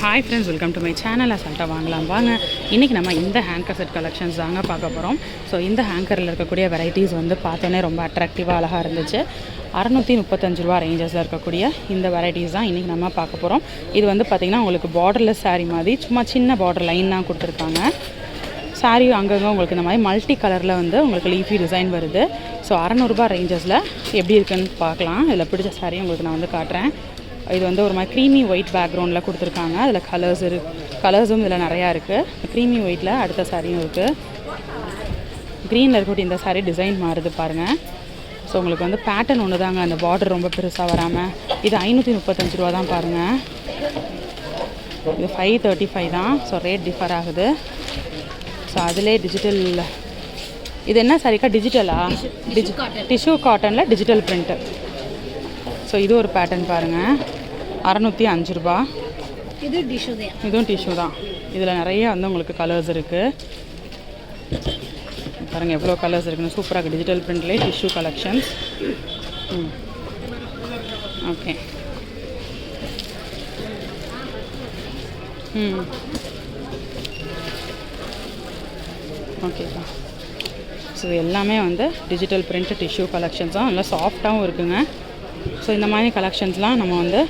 Hi friends welcome to my channel அசால்ட்டாக வாங்கலாம். வாங்க. இன்றைக்கி நம்ம இந்த ஹேங்கர் செட் கலெக்ஷன்ஸ் தாங்க பார்க்க போகிறோம் ஸோ இந்த ஹேங்கரில் இருக்கக்கூடிய வெரைட்டிஸ் வந்து பார்த்தோன்னே ரொம்ப அட்ராக்டிவாக அழகாக இருந்துச்சு. அறநூற்றி முப்பத்தஞ்சு ரூபா ரேஞ்சஸில் இருக்கக்கூடிய இந்த வெரைட்டிஸ் தான் இன்றைக்கி நம்ம பார்க்க போகிறோம் இது வந்து பார்த்திங்கன்னா உங்களுக்கு பார்டர்லெஸ் saree மாதிரி சும்மா சின்ன பார்டர் லைன் தான் கொடுத்துருக்காங்க. Saree அங்கங்கே உங்களுக்கு இந்த மாதிரி மல்டி கலரில் வந்து உங்களுக்கு லீஃபி டிசைன் வருது. ஸோ அறநூறுபா ரேஞ்சஸில் எப்படி இருக்குன்னு பார்க்கலாம். இதில் பிடிச்ச saree உங்களுக்கு நான் வந்து காட்டுறேன். இது வந்து ஒரு மாதிரி க்ரீமி ஒயிட் பேக்ரவுண்டில் கொடுத்துருக்காங்க. அதில் கலர்ஸ் இரு கலர்ஸும் இதில் நிறையா இருக்குது க்ரீமி ஒயிட்டில் அடுத்த சாரியும் இருக்குது க்ரீனில் இருக்கக்கூடிய இந்த saree டிசைன் மாறுது பாருங்கள் ஸோ உங்களுக்கு வந்து பேட்டர்ன் ஒன்று தாங்க அந்த பார்டர் ரொம்ப பெருசாக வராமல் இது ஐநூற்றி முப்பத்தஞ்சு ரூபா தான் பாருங்கள் இது ஃபைவ் தேர்ட்டி ஃபைவ் தான். ஸோ ரேட் டிஃபர் ஆகுது. ஸோ அதிலே டிஜிட்டல் இது என்ன சரிக்கா டிஜிட்டலா டிஜி டிஷ்யூ காட்டனில் டிஜிட்டல் பிரிண்ட்டு ஸோ இது ஒரு பேட்டர்ன் பாருங்கள் அறநூற்றி அஞ்சு ரூபா. இது டிஷ்யூ தான். இதுவும் டிஷ்யூ தான். இதில் நிறைய வந்து உங்களுக்கு கலர்ஸ் இருக்குது பாருங்கள் எவ்வளோ கலர்ஸ் இருக்குன்னு. சூப்பராக டிஜிட்டல் பிரிண்ட்லேயே டிஷ்யூ கலெக்ஷன்ஸ் ம். ஓகே ம். ஓகேப்பா ஸோ இது எல்லாமே வந்து டிஜிட்டல் பிரிண்ட் டிஷ்யூ கலெக்ஷன்ஸ் தான் நல்லா சாஃப்டாகவும் இருக்குங்க. ஸோ இந்த மாதிரி கலெக்ஷன்ஸ்லாம் நம்ம வந்து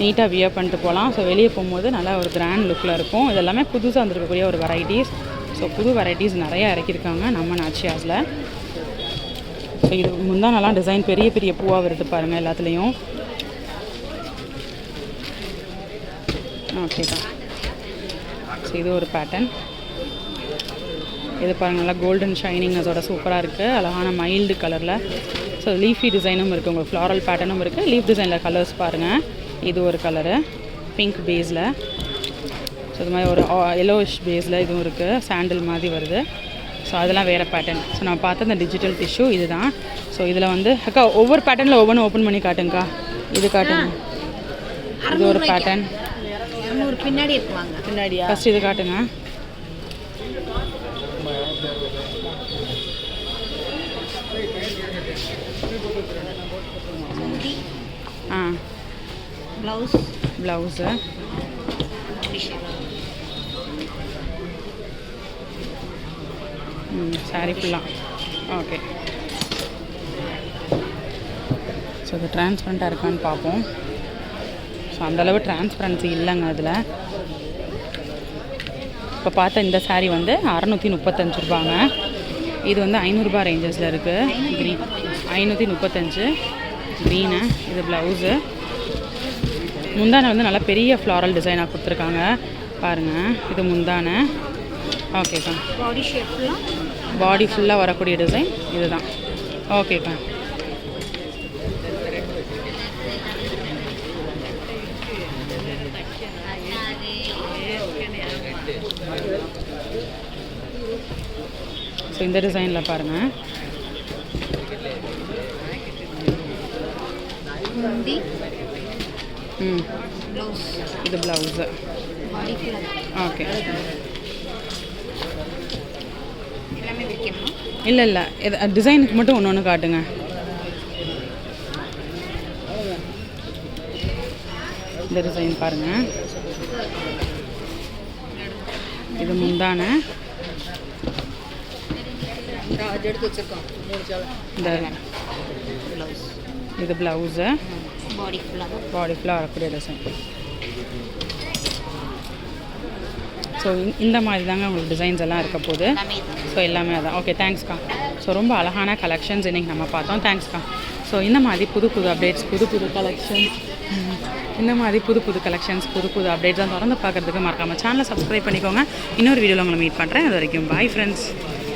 நீட்டாக வியர் பண்ணிட்டு போகலாம். ஸோ வெளியே போகும்போது நல்லா ஒரு கிராண்ட் லுக்கில் இருக்கும். இது எல்லாமே புதுசாக வந்திருக்கக்கூடிய ஒரு வெரைட்டிஸ் ஸோ புது வெரைட்டிஸ் நிறையா இறக்கியிருக்காங்க நம்ம நாச்சியாஸில் ஸோ இது நல்லா டிசைன் பெரிய பெரிய பூவாக வருது பாருங்கள் எல்லாத்துலேயும். ஓகே தான். ஸோ இது ஒரு பேட்டர்ன் இது பாருங்கள் நல்லா கோல்டன் ஷைனிங் அதோட சூப்பராக இருக்குது அழகான மைல்டு கலரில் ஸோ லீஃபி டிசைனும் இருக்குது உங்களுக்கு ஃப்ளாரல் பேட்டர்னும் இருக்குது லீஃப் டிசைனில் கலர்ஸ் பாருங்கள் இது ஒரு கலரு பிங்க் பேஸில் ஸோ இது மாதிரி ஒரு எல்லோஷ் பேஸில் இதுவும் இருக்குது சாண்டில் மாதிரி வருது. ஸோ அதெல்லாம் வேறு பேட்டர்ன் ஸோ நான் பார்த்த இந்த டிஜிட்டல் டிஷ்யூ இதுதான். ஸோ இதில் வந்து அக்கா ஒவ்வொரு பேட்டர்னில் ஒவ்வொன்றும் ஓப்பன் பண்ணி காட்டுங்கக்கா. இது காட்டுங்க. இது ஒரு பேட்டர்ன் பின்னாடி பின்னாடியா? ஃபஸ்ட் இது காட்டுங்க. ஆ. ப்ளவுஸ் ப்ளவுஸு ம் சாரி ஃபுல்லாக ஓகே ஸோ இது டிரான்ஸ்பரண்ட்டாக இருக்கான்னு பார்ப்போம். ஸோ அந்தளவு டிரான்ஸ்பரன்சி இல்லைங்க அதில். இப்போ பார்த்த இந்த saree வந்து அறநூற்றி முப்பத்தஞ்சு ரூபாங்க. இது வந்து ஐநூறுரூபா ரேஞ்சஸில் இருக்குது க்ரீன் ஐநூற்றி முப்பத்தஞ்சு. க்ரீனு இது ப்ளவுஸு முந்தானை வந்து நல்லா பெரிய ஃப்ளாரல் டிசைனாக கொடுத்துருக்காங்க. பாருங்கள் இது முந்தானை. ஓகேக்கா பாடி ஷேப்லாம் பாடி ஃபுல்லாக வரக்கூடிய டிசைன் இதுதான். ஓகேக்கா ஸோ இந்த டிசைனில் பாருங்கள் ம். இது ப்ளவுஸு ஓகே இல்லை இல்லை. இது டிசைனுக்கு மட்டும் ஒன்று ஒன்று காட்டுங்க. இந்த டிசைன் பாருங்கள் இது முந்தான. அது எடுத்து வச்சுருக்கோம். மூணு சேலை இந்த ப்ளவுஸ் இது ப்ளவுஸு பாடி ஃபுல்லாக பாடி ஃபுல்லாக வரக்கூடிய டிசைன் ஸோ இந்த மாதிரி தாங்க உங்களுக்கு டிசைன்ஸ் எல்லாம் இருக்க போகுது ஸோ எல்லாமே அதான். ஓகே தேங்க்ஸ்க்கா ஸோ ரொம்ப அழகான கலெக்ஷன்ஸ் இன்றைக்கி நம்ம பார்த்தோம். தேங்க்ஸ்க்கா ஸோ இந்த மாதிரி புது புது அப்டேட்ஸ் புது புது கலெக்ஷன்ஸ் இந்த மாதிரி புது புது கலெக்ஷன்ஸ் புது புது அப்டேட்ஸ் தான் தொடர்ந்து பார்க்குறதுக்கு மறக்காமல் சேனலை சப்ஸ்கிரைப் பண்ணிக்கோங்க. இன்னொரு வீடியோவில் உங்களை மீட் பண்ணுறேன் அது வரைக்கும் பாய் ஃப்ரெண்ட்ஸ்